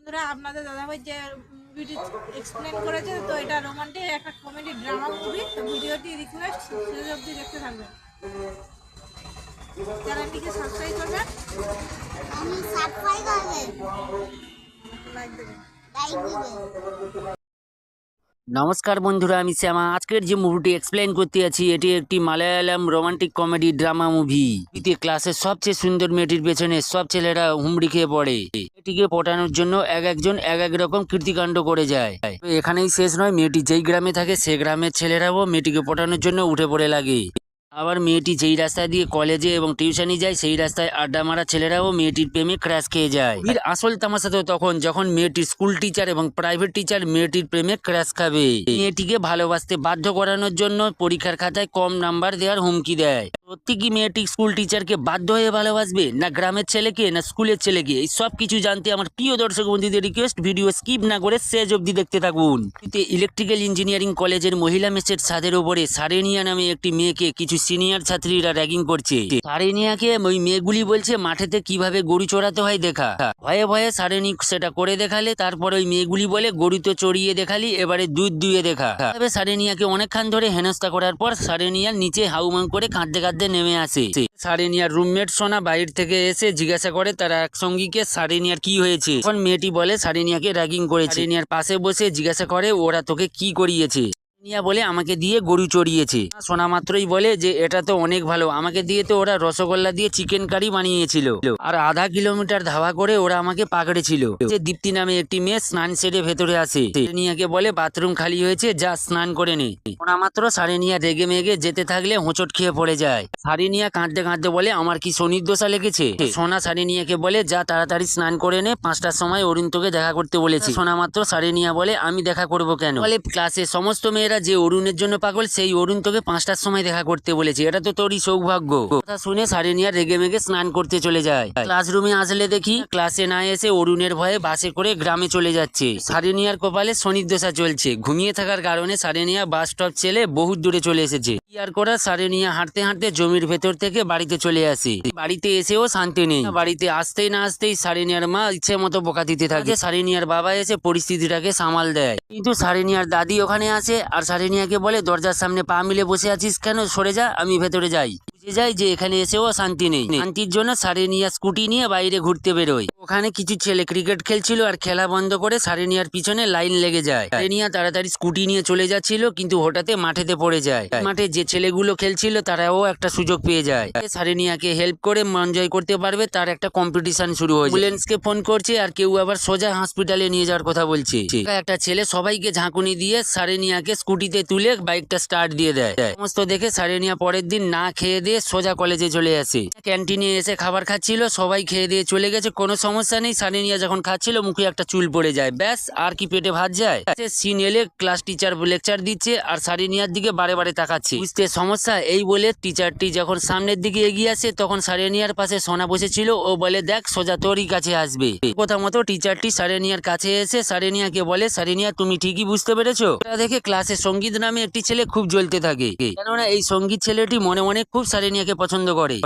বন্ধুরা আপনাদের দাদাভাই যে মুভিটি এক্সপ্লেন করেছে তো এটা রোমান্টিক একটা কমেডি ড্রামা মুভি তো ভিডিওটি রিকোয়েস্ট শেষ অবধি দেখতে থাকবেন। চ্যানেলটিকে সাবস্ক্রাইব করবেন। আমি সাবস্ক্রাইব করবেন। লাইক দেবেন। লাইক দিবেন। নমস্কার বন্ধুরা, আমি শ্যামা। আজকের যে মুভিটি এক্সপ্লেন করতে আছি, এটি একটি Malayalam romantic comedy drama movie এতে ক্লাসের সবচেয়ে সুন্দর মেয়েটির পেছনে সব ছেলেরা হুমড়ি খেয়ে পড়ে। এটিকে পটানোর জন্য এক একজন এক এক রকম কীর্তিকাণ্ড করে যায়। এখানেই শেষ নয়, মেয়েটি যেই গ্রামে থাকে, সে গ্রামের ছেলেরাও মেয়েটিকে পটানোর জন্য উঠে পড়ে লাগে। আবার মেয়েটি যেই রাস্তা দিয়ে কলেজে এবং টিউশনি যায়, সেই রাস্তায় আড্ডা মারা ছেলেরাও মেয়েটির প্রেমে ক্র্যাশ খেয়ে যায়। এর আসল তামাশা তো তখন যখন মেয়েটির স্কুল টিচার এবং প্রাইভেট টিচার মেয়েটির প্রেমে ক্র্যাশ খাবে। মেয়েটিকে ভালোবাসতে বাধ্য করানোর জন্য পরীক্ষার খাতায় কম নাম্বার দেওয়ার হুমকি দেয়। সত্যি কি মেয়েটি স্কুল টিচারকে বাধ্য হয়ে ভালোবাসবে? না গ্রামের ছেলেকে, না স্কুলের ছেলেকে? এই সব কিছু জানতে আমার প্রিয় দর্শক বন্ধুদের রিকোয়েস্ট ভিডিও স্কিপ না করে শেষ অবধি দেখতে থাকুন। ইলেকট্রিক্যাল ইঞ্জিনিয়ারিং কলেজের মহিলা মেসের ছাদের ওপরে সারেনিয়া নামে একটি মেয়েকে কিছু সিনিয়র ছাত্রীরা র্যাগিং করছে। সারেনিয়াকে ওই মেয়েগুলি বলছে, মাঠেতে কীভাবে গরু চড়াতে হয় দেখা? ভয়ে ভয়ে সারেনি সেটা করে দেখালে, তারপর ওই মেয়েগুলি বলে, গরু তো চড়িয়ে দেখালি, এবারে দুধ দুয়ে দেখা। তবে সারেনিয়াকে অনেকক্ষণ ধরে হেনস্থা করার পর সারেনিয়া নিচে হাউমাউ করে কাঁদতে কাঁদতে নেমে আসে। সারেনিয়ার রুমমেট সোনা বাইরে থেকে এসে জিজ্ঞাসা করে, তারা এক সঙ্গীকে? সারেনিয়ার কি হয়েছে? তখন মেয়েটি বলে, সারেনিয়াকে র্যাগিং করেছে। সারেনিয়ার পাশে বসে জিজ্ঞাসা করে, ওরা তোকে কি করিয়েছে? সারেনিয়া বলে আমাকে দিয়ে গরু চড়িয়েছে। শোনা মাত্রই বলে যে, এটা তো অনেক ভালো। আমাকে দিয়ে তো ওরা রসগোল্লা দিয়ে চিকেন কারি বানিয়েছিল। আর আধা কিলোমিটার ধাওয়া করে ওরা আমাকে পাকড়েছিল। যে, দীপ্তি নামে একটি মেয়ে স্নান সেরে ভেতরে আসে। সারেনিয়াকে বলে, বাথরুম খালি হয়েছে, যা স্নান করে নে। শোনা মাত্র সারেনিয়া রেগে মেগে যেতে থাকলে হোঁচট খেয়ে পড়ে যায়। সারেনিয়া কাঁদতে কাঁদতে বলে, আমার কি শনির দোষা লেগেছে? সোনা সারেনিয়াকে বলে, যা তাড়াতাড়ি স্নান করে নে, পাঁচটার সময় অরুণ তোকে দেখা করতে বলেছে। শোনা মাত্র সারেনিয়া বলে, আমি দেখা করব কেন? বলে ক্লাসে সমস্ত মেয়েরা যে অরুণের জন্য পাগল, সেই অরুণ তোকে পাঁচটার সময় দেখা করতে বলেছে। এটা তো তোরই সৌভাগ্য। কথা শুনে সারেনিয়া রেগে মেগে স্নান করতে চলে যায়। ক্লাসরুমে আসলে দেখি, ক্লাসে না এসে অরুণের ভয়ে বাসে করে গ্রামে চলে যাচ্ছে। সারেনিয়ার কপালে শনির দশা চলছে। ঘুমিয়ে থাকার কারণে সারেনিয়া বাস স্টপ ছেলে বহু দূরে চলে এসেছে। কি আর করা সারেনিয়া হাঁটতে হাঁটতে জমির ভেতর থেকে বাড়িতে চলে আসে। বাড়িতে এসেও শান্তি নেই। বাড়িতে আসতেই না আসতেই সারেনিয়ার মা ইচ্ছে মতো বোকা দিতে থাকে। সারেনিয়ার বাবা এসে পরিস্থিতিটাকে সামাল দেয়। কিন্তু সারেনিয়ার দাদি ওখানে আসে আর সারেনিয়াকে বলে দরজার সামনে পা মিলে বসে আছিস কেন? সরে যা আমি ভেতরে যাই। বুঝে যায় যে এখানে এসেও শান্তি নেই। শান্তির জন্য সারেনিয়া স্কুটি নিয়ে বাইরে ঘুরতে বেরোয়। ওখানে কিছু ছেলে ক্রিকেট খেলছিল আর খেলা বন্ধ করে সারেনিয়ার পিছনে লাইন লেগে যায়। সারেনিয়া তাড়াতাড়ি স্কুটি নিয়ে চলে যাচ্ছিল, কিন্তু হঠাৎ মাঠেতে পড়ে যায়। মাঠে যে ছেলেগুলো খেলছিল, তারাও একটা সুযোগ পেয়ে যায়। সারেনিয়াকে হেল্প করে এনজয় করতে পারবে, তার একটা কম্পিটিশন শুরু হয় অ্যাম্বুলেন্সকে ফোন করছে, আর কেউ আবার সোজা হসপিটালে নিয়ে যাওয়ার কথা বলছে। একটা ছেলে সবাইকে ঝাঁকুনি দিয়ে সারেনিয়াকে স্কুটিতে তুলে বাইকটা স্টার্ট দিয়ে দেয়। সমস্ত দেখে সারেনিয়া পরের দিন না খেয়ে দিয়ে সোজা কলেজে চলে আসে। ক্যান্টিনে এসে খাবার খাচ্ছিল, সবাই খেয়ে দিয়ে চলে গেছে, কোনো সমস্যা নেই। সারেনিয়া যখন খাচ্ছিল, মুখে একটা চুল পড়ে যায়। ব্যাস, আর কি পেটে ভাত যায়? সিন এলে ক্লাস টিচার লেকচার দিচ্ছে, আর সারেনিয়ার দিকে বারে বারে তাকাচ্ছে। বুঝতে সমস্যা? এই বলে টিচারটি যখন সামনের দিকে এগিয়ে আসে, তখন সারেনিয়ার পাশে সোনা বসেছিল। ও বলে, দেখ, সোজা তোরই কাছে আসবে। কথা মতো টিচারটি সারেনিয়ার কাছে এসে সারেনিয়াকে বলে সারেনিয়া তুমি ঠিকই বুঝতে পেরেছ? দেখে ক্লাসে সংগীত নামে একটি ছেলে খুব জ্বলতে থাকে। কেননা এই সংগীত ছেলেটি মনে মনে খুব সারেনিয়াকে পছন্দ করে।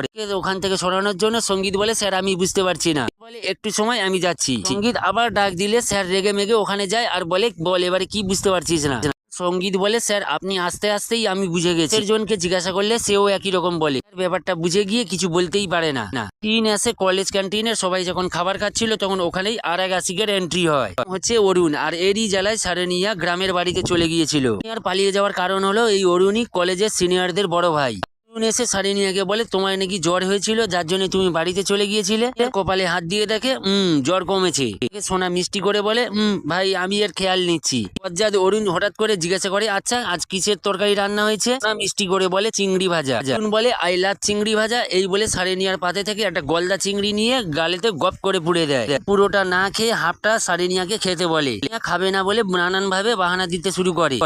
ওখান থেকে সরানোর জন্য সংগীত বলে, স্যার, আমি বুঝতে পারছি না। বলে, একটু সময়, আমি যাচ্ছি। সংগীত আবার ডাক দিলে, স্যার, রেগে মেগে ওখানে যায় আর বলে, বল, এবারে কি বুঝতে পারছিস না? সংগীত বলে, স্যার, আপনি আস্তে আস্তেই আমি বুঝে গেছি। জনকে জিজ্ঞাসা করলে, সেও একই রকম বলে। ব্যাপারটা বুঝে গিয়ে কিছু বলতেই পারে না। না তিন আসে কলেজ ক্যান্টিনে সবাই যখন খাবার খাচ্ছিল, তখন ওখানেই আর এক আশিকের এন্ট্রি হয়। হচ্ছে অরুণ আর এরই জ্বালায় সারেনিয়া গ্রামের বাড়িতে চলে গিয়েছিল। পালিয়ে যাওয়ার কারণ হলো, এই অরুণই কলেজের সিনিয়রদের বড় ভাই। এসে সারেনিয়াকে বলে তোমার নাকি জ্বর হয়েছিল, যার জন্য তুমি বাড়িতে চলে গিয়েছিলে? কপালে হাত দিয়ে দেখে, উম, জ্বর কমেছে। সোনা মিষ্টি করে বলে, উম, ভাই, আমি এর খেয়াল নিচ্ছি। পর্যাদ অরুণ হঠাৎ করে জিজ্ঞাসা করে আচ্ছা আজ কিসের তরকারি রান্না হয়েছে? মিষ্টি করে বলে, চিংড়ি ভাজা। অরুণ বলে, আই লাভ চিংড়ি ভাজা। এই বলে সারেনিয়ার পাতে থেকে একটা গলদা চিংড়ি নিয়ে গালেতে গপ করে পুড়ে দেয়। পুরোটা না খেয়ে হাফটা সারেনিয়াকে খেতে বলে। খাবে না বলে নানান ভাবে বাহানা দিতে শুরু করে।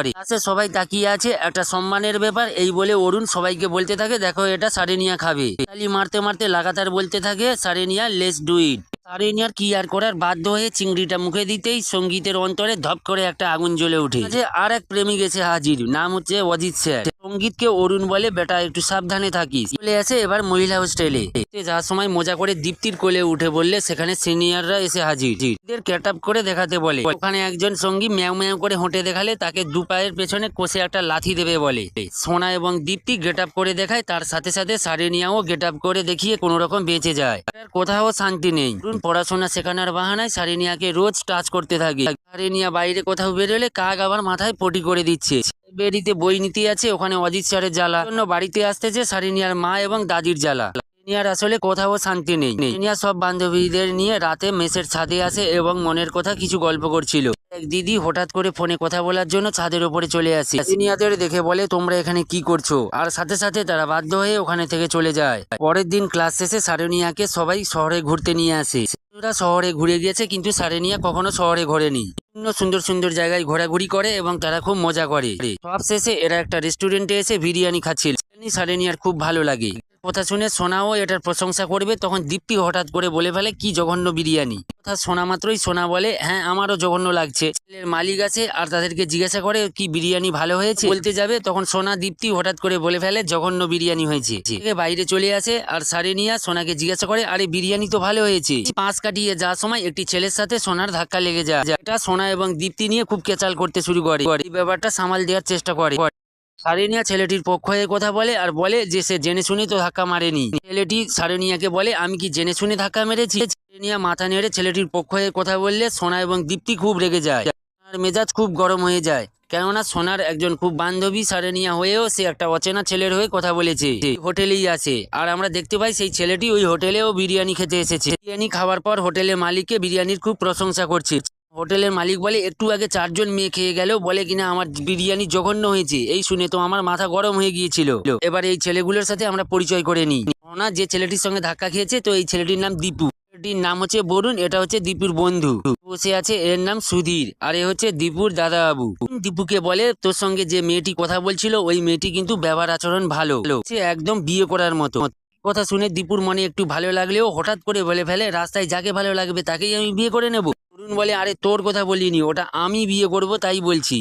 সবাই তাকিয়ে আছে, একটা সম্মানের ব্যাপার। এই বলে অরুণ সবাইকে বলতে থাকে, দেখো এটা সারেনিয়া খাবে। তালি মারতে মারতে লাগাতার বলতে থাকে, সারেনিয়া লেস ডুইট সারেনিয়ার কি আর করার, বাধ্য হয়ে চিংড়িটা মুখে দিতেই সঙ্গীতের অন্তরে ধপ করে একটা আগুন জ্বলে উঠে আর এক প্রেমিক এসে হাজির, নাম হচ্ছে অজিত স্যার। সঙ্গীতকে অরুণ বলে, বেটা, একটু সাবধানে থাকিস। চলে আসে এবার মহিলা হোস্টেলে। যাওয়ার সময় মজা করে দীপ্তির কোলে উঠে বললে, সেখানে সিনিয়ররা এসে হাজির। এদের ক্যাট আপ করে দেখাতে বলে, ওখানে একজন সঙ্গী ম্যাও ম্যাও করে হোঁটে দেখালে তাকে দু পায়ের পেছনে কষে একটা লাথি দেবে বলে। সোনা এবং দীপ্তি গেট আপ করে দেখায়, তার সাথে সাথে সারেনিয়াও গেট আপ করে দেখিয়ে কোনো রকম বেঁচে যায়। আর কোথাও শান্তি নেই। পড়াশোনা শেখানোর বাহানায় সারেনিয়াকে রোজ টাচ করতে থাকে। সারেনিয়া বাইরে কোথাও বেরোলে কাক আবার মাথায় পটি করে দিচ্ছে। বেরিতে বই নিতে আছে, ওখানে অজিত স্যারের জ্বালা। জন্য বাড়িতে আসতেছে সারিনিয়ার মা এবং দাদির জ্বালা। সারিনিয়ার আসলে কোথাও শান্তি নেই। সারিনিয়া সব বান্ধবীদের নিয়ে রাতে মেসের ছাদে আসে এবং মনের কথা কিছু গল্প করছিল। এক দিদি হঠাৎ করে ফোনে কথা বলার জন্য ছাদের উপরে চলে আসে। সিনিয়াদের দেখে বলে, তোমরা এখানে কি করছ? আর সাথে সাথে তারা বাধ্য হয়ে ওখানে থেকে চলে যায়। পরের দিন ক্লাস শেষে সারেনিয়াকে সবাই শহরে ঘুরতে নিয়ে আসে। শহরে ঘুরে গিয়েছে, কিন্তু সারেনিয়া কখনো শহরে ঘোরেনি। বিভিন্ন সুন্দর সুন্দর জায়গায় ঘোরাঘুরি করে এবং তারা খুব মজা করে। সব শেষে এরা একটা রেস্টুরেন্টে এসে বিরিয়ানি খাচ্ছিল। বিরিয়ানি সারেনিয়ার খুব ভালো লাগে। কথা শুনে সোনাও এটার প্রশংসা করবে, তখন দীপ্তি হঠাৎ করে বলে ফেলে, কি জঘন্য বিরিয়ানি? কথা শোনা মাত্রই সোনা বলে হ্যাঁ আমারও জঘন্য লাগছে। ছেলের মালিক আছে আর তাদেরকে জিজ্ঞাসা করে, কি বিরিয়ানি ভালো হয়েছে? বলতে যাবে, তখন সোনা দীপ্তি হঠাৎ করে বলে ফেলে, জঘন্য বিরিয়ানি হয়েছে। বাইরে চলে আসে আর সারেনিয়া সোনাকে জিজ্ঞাসা করে, আরে, বিরিয়ানি তো ভালো হয়েছে। পাঁচ কাটিয়ে যাওয়ার সময় একটি ছেলের সাথে সোনার ধাক্কা লেগে যায়। এটা সোনা এবং দীপ্তি নিয়ে খুব কেচাল করতে শুরু করে। এই ব্যাপারটা সামাল দেওয়ার চেষ্টা করে। সারেনিয়া ছেলেটির পক্ষ হয়ে কথা বলে আর বলে যে সে জেনে শুনে তো ধাক্কা মারেনি। ছেলেটি সারেনিয়াকে বলে, আমি কি জেনে শুনে ধাক্কা মেরেছি? সারেনিয়া মাথা নেড়ে ছেলেটির পক্ষ হয়ে কথা বললে, সোনা এবং দীপ্তি খুব রেগে যায়। সোনার মেজাজ খুব গরম হয়ে যায়। কেননা সোনার একজন খুব বান্ধবী সারেনিয়া হয়েও সে একটা অচেনা ছেলের হয়ে কথা বলেছে। হোটেলেই আছে। আর আমরা দেখতে পাই সেই ছেলেটি ওই হোটেলেও বিরিয়ানি খেতে এসেছে। বিরিয়ানি খাওয়ার পর হোটেলের মালিককে বিরিয়ানির খুব প্রশংসা করছে। হোটেলের মালিক বলে, একটু আগে চারজন মেয়ে খেয়ে গেল, বলে কিনা আমার বিরিয়ানি জঘন্য হয়েছে। এই শুনে তো আমার মাথা গরম হয়ে গিয়েছিল। এবার এই ছেলেগুলোর সাথে আমরা পরিচয় করে নিই। না যে ছেলেটির সঙ্গে ধাক্কা খেয়েছে, তো এই ছেলেটির নাম দীপু। ছেলেটির নাম হচ্ছে বরুণ, এটা হচ্ছে দীপুর বন্ধু। বসে আছে, এর নাম সুধীর, আর এ হচ্ছে দীপুর দাদা বাবু দীপুকে বলে, তোর সঙ্গে যে মেয়েটি কথা বলছিল, ওই মেয়েটি কিন্তু ব্যবহার আচরণ ভালো। সে একদম বিয়ে করার মতো। কথা শুনে দীপুর মনে একটু ভালো লাগলেও হঠাৎ করে বলে ফেলে, রাস্তায় যাকে ভালো লাগবে, তাকেই আমি বিয়ে করে নেব। অরুণ বলে, আরে তোর কথা বলিনি, ওটা আমি বিয়ে করব, তাই বলছি।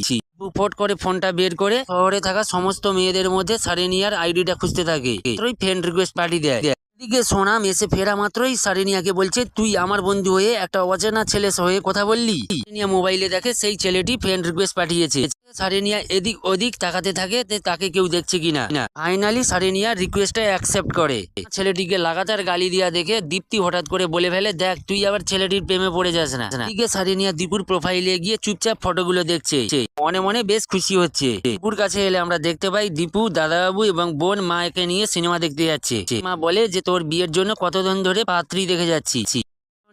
ফট করে ফোনটা বের করে শহরে থাকা সমস্ত মেয়েদের মধ্যে সারেনিয়ার আইডিটা খুঁজতে থাকে। ফ্রেন্ড রিকোয়েস্ট পাঠিয়ে দেয়। এদিকে সোনাম এসে ফেরা মাত্রই সারেনিয়াকে বলছে, তুই আমার বন্ধু হয়ে একটা অচেনা ছেলে হয়ে কথা বললি? সারেনিয়া মোবাইলে দেখে সেই ছেলেটি ফ্রেন্ড রিকোয়েস্ট পাঠিয়েছে। সারেনিয়া এদিক ওদিক তাকাতে থাকে তাকে কেউ দেখছে কিনা? ফাইনালি সারেনিয়া রিকোয়েস্টটা অ্যাকসেপ্ট করে। ছেলেটিকে লাগাতার গালি দিয়া দেখে দীপ্তি হঠাৎ করে বলে ফেলে, দেখ, তুই আবার ছেলেটির প্রেমে পড়ে যাস না। এদিকে সারেনিয়া দীপুর প্রোফাইলে গিয়ে চুপচাপ ফটোগুলো দেখছে। মনে মনে বেশ খুশি হচ্ছে। দীপুর কাছে এলে আমরা দেখতে পাই দীপু, দাদাবাবু এবং বোন মাকে নিয়ে সিনেমা দেখতে যাচ্ছে। মা বলে যে তোর বিয়ের জন্য কতদিন ধরে পাত্রী দেখে যাচ্ছি?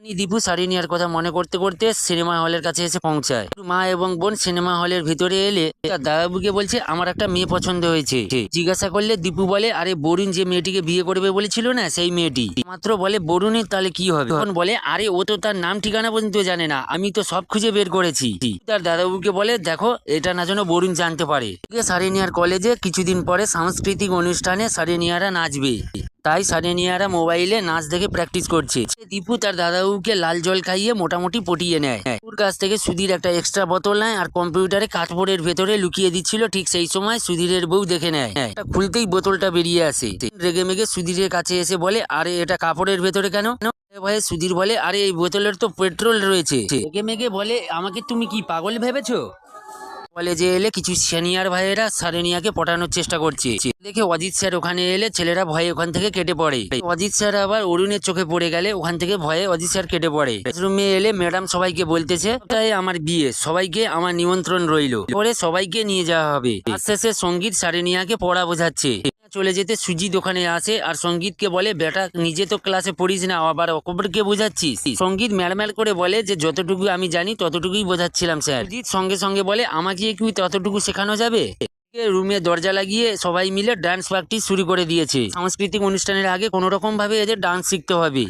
তখনই শাড়ি সারিনিয়ার কথা মনে করতে করতে সিনেমা হলের কাছে এসে পৌঁছায়। মা এবং বোন সিনেমা হলের ভিতরে এলে দাদাবুকে বলছে, আমার একটা মেয়ে পছন্দ হয়েছে। জিজ্ঞাসা করলে দীপু বলে, আরে বরুণ যে মেয়েটিকে বিয়ে করবে বলেছিল না, সেই মেয়েটি। মাত্র বলে বরুণের তাহলে কি হবে? তখন বলে, আরে, ও তো তার নাম ঠিকানা পর্যন্ত জানে না, আমি তো সব খুঁজে বের করেছি। তার দাদাবুকে বলে, দেখো, এটা না যেন বরুণ জানতে পারে। সারেনিয়ার কলেজে কিছুদিন পরে সাংস্কৃতিক অনুষ্ঠানে সারেনিয়ারা নাচবে। তাই সারেনিয়ারা মোবাইলে নাচ দেখে প্র্যাকটিস করছে। দীপু তার দাদাবুকে লাল জল খাইয়ে মোটামুটি পটিয়ে নেয়। ওর কাছ থেকে সুধীর একটা এক্সট্রা বোতল নেয় আর কম্পিউটারে কাঠবোর্ডের ভেতরে লুকিয়ে দিচ্ছিল ঠিক সেই সময় সুধীরের বউ দেখে নেয়। খুলতেই বোতলটা বেরিয়ে আসে। রেগে মেগে সুধীরের কাছে এসে বলে, আরে, এটা কাপড়ের ভেতরে কেন? ভয়ে সুধীর বলে, আরে, এই বোতলের তো পেট্রোল রয়েছে। রেগে মেগে বলে, আমাকে তুমি কি পাগল ভেবেছো? কলেজে এলে কিছু সিনিয়র ভাইয়েরা সারেনিয়াকে পটানোর চেষ্টা করছে। দেখে অজিত স্যার ওখানে এলে ছেলেরা ভয়ে ওখান থেকে কেটে পড়ে। অজিত স্যার আবার অরুণের চোখে পড়ে গেলে ওখান থেকে ভয়ে অজিত স্যার কেটে পড়ে। রুমে এলে ম্যাডাম সবাইকে বলতেছে তাই আমার বিয়ে, সবাইকে আমার নিমন্ত্রণ রইল। পরে সবাইকে নিয়ে যাওয়া হবে। আস্তে আস্তে সংগীত সারেনিয়াকে পড়া বোঝাচ্ছে। চলে যেতে সুজি দোকানে আসে আর সঙ্গীতকে বলে, বেটা, নিজে তো ক্লাসে পড়িস না, আবার অকবরকে বোঝাচ্ছিস? সংগীত ম্যালম্যাল করে বলে যে, যতটুকু আমি জানি, ততটুকুই বোঝাচ্ছিলাম, স্যার। সঙ্গে সঙ্গে বলে, আমাকে কি ততটুকু শেখানো যাবে? রুমে দরজা লাগিয়ে সবাই মিলে ডান্স প্র্যাকটিস শুরু করে দিয়েছে। সাংস্কৃতিক অনুষ্ঠানের আগে কোনো রকম ভাবে এদের ডান্স শিখতে হবে।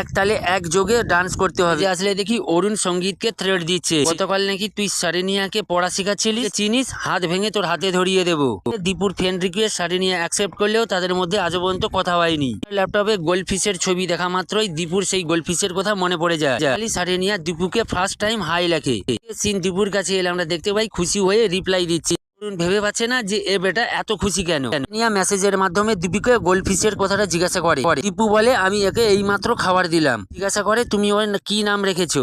এক তালে এক যোগে ডান্স করতে হবে। আসলে দেখি অরুণ সঙ্গীতকে থ্রেড দিচ্ছে। গতকাল নাকি তুই সারেনিয়াকে পড়া শেখাচ্ছিলি চিনিস, হাত ভেঙে তোর হাতে ধরিয়ে দেবো। দীপুর ফ্রেন্ড রিকোয়েস্ট সারেনিয়া অ্যাকসেপ্ট করলেও তাদের মধ্যে আজও পর্যন্ত কথা হয়নি। ল্যাপটপে গোলফিশের ছবি দেখা মাত্রই দীপুর সেই গোলফিশের কথা মনে পড়ে যায়। খালি সারেনিয়া দীপুকে ফার্স্ট টাইম হাই লেখে। সিন দীপুর কাছে এলে আমরা দেখতে পাই খুশি হয়ে রিপ্লাই দিচ্ছে। ভেবে পাচ্ছে না যে এ বেটা এত খুশি কেন? নিয়া মেসেজের মাধ্যমে দীপিকা গোল্ড ফিশের কথাটা জিজ্ঞাসা করে। দীপু বলে, আমি একে এইমাত্র খাবার দিলাম। জিজ্ঞাসা করে, তুমি ওর কি নাম রেখেছো?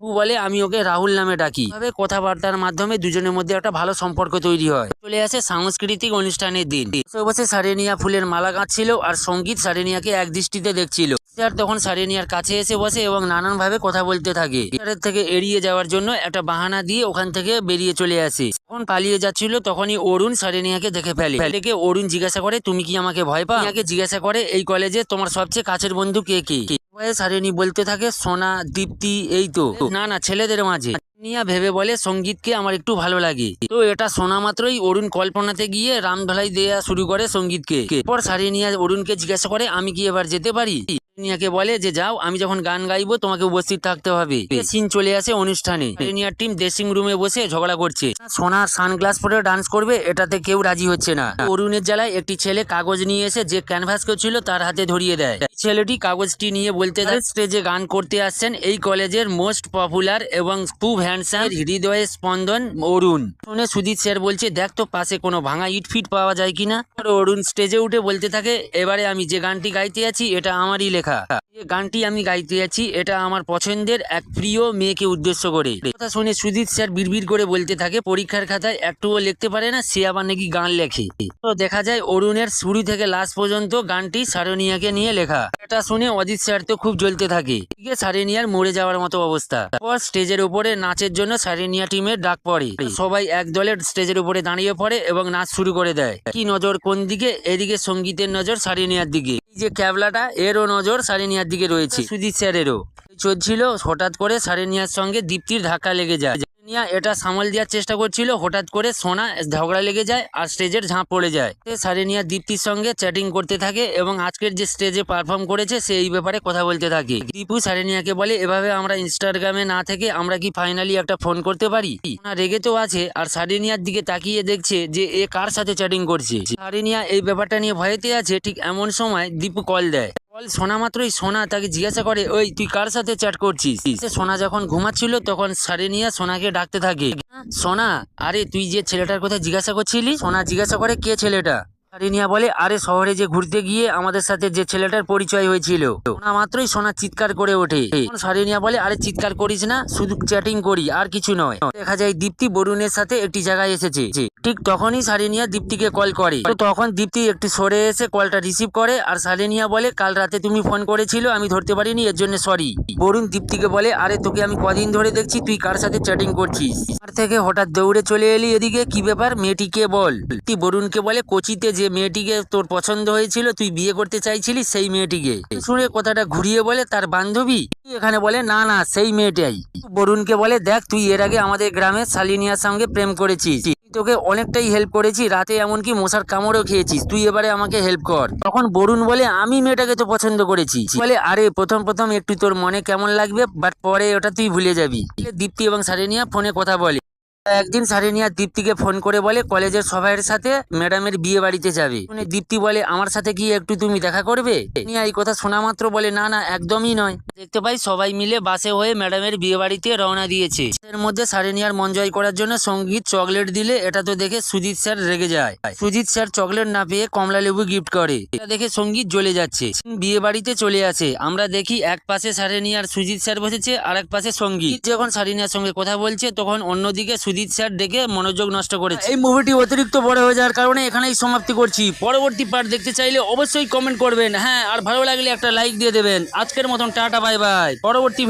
দীপু বলে, আমি ওকে রাহুল নামে ডাকি। তবে কথাবার্তার মাধ্যমে দুজনের মধ্যে একটা ভালো সম্পর্ক তৈরি হয়। চলে আসে সাংস্কৃতিক অনুষ্ঠানের দিন। বসে সারেনিয়া ফুলের মালা গাঁচ্ছিল আর সংগীত সারেনিয়াকে এক দৃষ্টিতে দেখছিল। স্যার তখন সারেনিয়ার কাছে এসে বসে এবং নানান ভাবে কথা বলতে থাকে। থেকে এড়িয়ে যাওয়ার জন্য একটা বাহানা দিয়ে ওখান থেকে বেরিয়ে চলে আসে। যখন পালিয়ে যাচ্ছিল, তখনই অরুণ সারেনিয়াকে দেখে ফেলে। দেখে অরুণ জিজ্ঞাসা করে, তুমি কি আমাকে ভয় পাও? জিজ্ঞাসা করে, এই কলেজে তোমার সবচেয়ে কাছের বন্ধু কে কে? ভয়ে সারেনি বলতে থাকে সোনা, দীপ্তি, এই তো। না না, ছেলেদের মাঝে। নিয়া ভেবে বলে সঙ্গীতকে আমার একটু ভালো লাগে। তো এটা শোনা মাত্রই অরুণ কল্পনাতে গিয়ে রাম ঢালাই দেয়া শুরু করে সঙ্গীতকে। পর নিয়ে অরুণকে জিজ্ঞাসা করে, আমি কি এবার যেতে পারি? নিয়াকে বলে যে যাও আমি যখন গান গাইবো তোমাকে উপস্থিত থাকতে হবে। সিন চলে আসে অনুষ্ঠানে। নিয়ার টিম ড্রেসিং রুমে বসে ঝগড়া করছে। সোনা সানগ্লাস পরে ডান্স করবে এটাতে কেউ রাজি হচ্ছে না। অরুণের জ্বালায় একটি ছেলে কাগজ নিয়ে এসে যে ক্যানভাস করছিল তার হাতে ধরিয়ে দেয়। ছেলেটি কাগজটি নিয়ে বলতে থাকে স্টেজে গান করতে আসছেন এই কলেজের মোস্ট পপুলার এবং খুব হ্যান্ডসাম হৃদয়ে স্পন্দন অরুণ। শুনে সুদীপ স্যার বলছে দেখ তো পাশে কোনো ভাঙা ইট ফিট পাওয়া যায় কিনা? অরুণ স্টেজে উঠে বলতে থাকে এবারে আমি যে গানটি গাইতে আছি এটা আমারই লেখা যে গানটি আমি গাইতে যাচ্ছি, এটা আমার পছন্দের এক প্রিয় মেয়েকে উদ্দেশ্য করে। কথা শুনে সুদীপ স্যার বিড়বিড় করে বলতে থাকে, পরীক্ষার খাতায় একটুও লিখতে পারে না, সে আবার নাকি গান লেখে। তো দেখা যায়, অরুণের শুরু থেকে লাস্ট পর্যন্ত গানটি সারনিয়াকে নিয়ে লেখা। এটা শুনে অজিত স্যার তো খুব জ্বলতে থাকে। এদিকে সারেনিয়ার মরে যাওয়ার মতো অবস্থা। পর স্টেজের উপরে নাচের জন্য সারেনিয়া টিমের ডাক পড়ে। সবাই এক দলের স্টেজের উপরে দাঁড়িয়ে পড়ে এবং নাচ শুরু করে দেয়। কি নজর কোন দিকে? এদিকে সঙ্গীতের নজর সারেনিয়ার দিকে। এই যে ক্যাবলাটা, এরও নজর সারেনিয়ার দিকে রয়েছে। সুজিত স্যারেরও। চলছিল হঠাৎ করে সারেনিয়ার সঙ্গে দীপ্তির ধাক্কা লেগে যায়। সারেনিয়া এটা সামাল দেওয়ার চেষ্টা করছিল হঠাৎ করে সোনা ঝগড়া লেগে যায় আর স্টেজের ঝাঁপ পড়ে যায়। সে সারেনিয়া দীপ্তির সঙ্গে চ্যাটিং করতে থাকে এবং আজকের যে স্টেজে পারফর্ম করেছে সে এই ব্যাপারে কথা বলতে থাকে। দীপু সারেনিয়াকে বলে এভাবে আমরা ইনস্টাগ্রামে না থেকে আমরা কি ফাইনালি একটা ফোন করতে পারি? না রেগে তো আছে আর সারেনিয়ার দিকে তাকিয়ে দেখছে যে এ কার সাথে চ্যাটিং করছে। সারেনিয়া এই ব্যাপারটা নিয়ে ভয়েতে আছে ঠিক এমন সময় দীপু কল দেয়। কল সোনা মাত্রই সোনা, তাকে জিজ্ঞাসা করে, ওই, তুই কার সাথে চ্যাট করছিস? সোনা যখন ঘুমাচ্ছিল, তখন সারে নিয়ে সোনাকে ডাকতে থাকে। সোনা, আরে, তুই যে ছেলেটার কথা জিজ্ঞাসা করছিলি? সোনা জিজ্ঞাসা করে, কে ছেলেটা? সারেনিয়া বলে, আরে শহরে যে ঘুরতে গিয়ে আমাদের সাথে যে ছেলেটার পরিচয় হয়েছিল সোনা মাত্রই সোনা চিৎকার করে ওঠে। সারেনিয়া বলে, আরে চিৎকার করিস না, শুধু চ্যাটিং করি, আর কিছু নয়। দেখা যায় দীপ্তি বরুণের সাথে একটি জায়গায় এসেছে। ঠিক তখনই সারেনিয়া দীপ্তিকে কল করে। তো তখন দীপ্তি একটু সরে এসে কলটা রিসিভ করে, আর সারেনিয়া বলে, কাল রাতে তুমি ফোন করেছিল, আমি ধরতে পারিনি, এর জন্য সরি বরুণ দীপ্তিকে বলে, আরে তোকে আমি কদিন ধরে দেখছি, তুই কার সাথে চ্যাটিং করছিস? আর থেকে হঠাৎ দৌড়ে চলে এলি এদিকে, কি ব্যাপার মেয়েটিকে বল? বরুণকে বলে, কোচিতে যে মেয়েটিকে তোর পছন্দ হয়েছিল, তুই বিয়ে করতে চাইছিলি সেই মেয়েটিকে। শুনে কথাটা ঘুরিয়ে বলে, তার বান্ধবী? এখানে বলে, না না, সেই মেয়েটাই। বরুণকে বলে, দেখ, তুই এর আগে আমাদের গ্রামে শালিনিয়ার সঙ্গে প্রেম করেছিস। তোকে অনেকটাই হেল্প করেছি, রাতে এমনকি মশার কামড়ও খেয়েছিস। তুই এবারে আমাকে হেল্প কর। তখন বরুণ বলে, আমি মেয়েটাকে তো পছন্দ করেছি। বলে, আরে, প্রথম প্রথম একটু তোর মনে কেমন লাগবে বাট পরে ওটা তুই ভুলে যাবি। দীপ্তি এবং সারেনিয়া ফোনে কথা বলে। একদিন সারেনিয়া দীপ্তিকে ফোন করে বলে, কলেজের সবাইয়ের সাথে ম্যাডামের বিয়ে বাড়িতে যাবে। শুনে দীপ্তি বলে, আমার সাথে কি একটু তুমি দেখা করবে? নিয়া এই কথা শোনা মাত্র বলে, না না, একদমই নয়। দেখতে পাই সবাই মিলে বাসে হয়ে ম্যাডামের বিয়ে বাড়িতে রওনা দিয়েছে। এর মধ্যে সারেনিয়ার মন জয় করার জন্য সংগীত, চকলেট দিলে এটা তো দেখে সুজিত স্যার রেগে যায়। সুজিত স্যার চকলেট না পেয়ে কমলা লেবু গিফট করে। এটা দেখে সংগীত জ্বলে যাচ্ছে। বিয়ে বাড়িতে চলে আসে। আমরা দেখি এক পাশে সারেনিয়ার সুজিত স্যার বসেছে আর এক পাশে সংগীত যখন সারেনিয়ার সঙ্গে কথা বলছে, তখন অন্যদিকে সুজিত স্যার দেখে মনোযোগ নষ্ট করেছে। এই মুভিটি অতিরিক্ত বড় হয়ে যাওয়ার কারণে এখানেই সমাপ্তি করছি। পরবর্তী পার্ট দেখতে চাইলে অবশ্যই কমেন্ট করবেন। হ্যাঁ আর ভালো লাগলে একটা লাইক দিয়ে দেবেন। আজকের মতন টাটা বাই বাই পরবর্তী